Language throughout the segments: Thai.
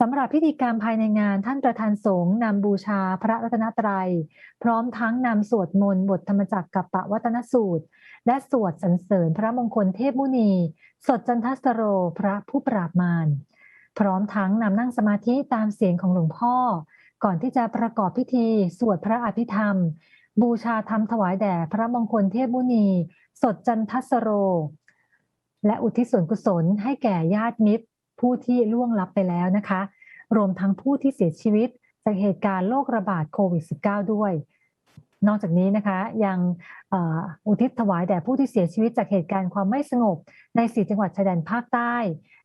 สำหรับพิธีกรรมภายในงานท่านประธานสงฆ์นำบูชาพระรัตนตรัย พร้อมทั้งนำสวดมนต์บทธรรมจักรกับปะวัตนสูตร และสวดสรรเสริญพระมงคลเทพมุนี สดจันทสโรพระผู้ปราบมารพร้อมทั้งนำนั่งสมาธิตามเสียงของหลวงพ่อ ก่อนที่จะประกอบพิธี สวดพระอภิธรรม บูชาธรรมถวายแด่พระมงคลเทพมุนี สดจันทสโร และอุทิศส่วนกุศลให้แก่ญาติมิตร ผู้ที่ล่วงลับไปแล้วนะคะ รวมทั้งผู้ที่เสียชีวิตจากเหตุการณ์โรคระบาดโควิด -19 ด้วย นอกจากนี้นะคะยังอุทิศถวายแด่ผู้ที่เสียชีวิตจากเหตุการณ์ความไม่สงบ ในสี่จังหวัดชายแดนภาคใต้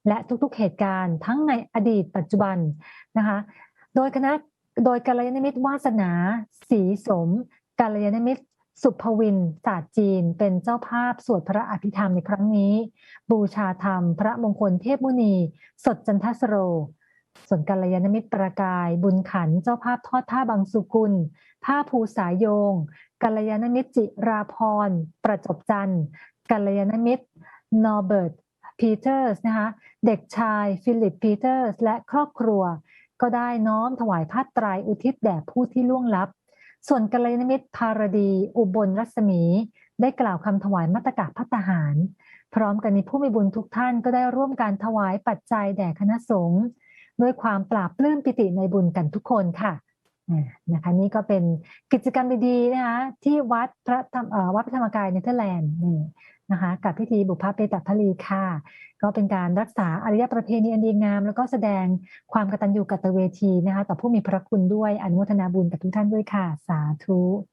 และทุกๆเหตุการณ์ทั้งในอดีตปัจจุบันนะคะ โดยคณะโดยกัลยาณมิตรวาสนาศีสมกัลยาณมิตร สุภวินศาสตร์จีน เป็นเจ้าภาพสวดพระอภิธรรมในครั้งนี้ บูชาธรรม พระมงคลเทพมุนี สดจันทสโร ส่วนกัลยาณมิตรประกาย บุญขันเจ้าภาพทอดผ้าบางสุกุลผ้าภูสายโยง กัลยาณมิตรจิราพร ประจบจันทร์กัลยาณมิตรนอร์เบิร์ตพีเตอร์สนะคะเด็กชายฟิลิปปีเตอร์สและครอบครัว ก็ได้น้อมถวายผ้าไตรอุทิศแด่ผู้ที่ล่วงลับ ส่วนกัลยาณมิตรพารดี อุบลรัศมี ได้กล่าวคำถวายมัตตกะพัตหาร พร้อมกันนี้ผู้มีบุญทุกท่านก็ได้ร่วมการถวายปัจจัยแด่คณะสงฆ์ด้วยความปราบปลื้มปิติในบุญกันทุกคนค่ะนะคะนี่ก็เป็นกิจกรรมดีๆนะคะที่วัดพระธรรมวัดพระธรรมกายเนเธอร์แลนด์ นะคะ กับพิธีบุพเพตพลีค่ะ ก็เป็นการรักษาอารยประเพณีอันดีงาม แล้วก็แสดงความกตัญญูกตเวทีนะคะ ต่อผู้มีพระคุณด้วยอนุโมทนาบุญกับทุกท่านด้วยค่ะ สาธุ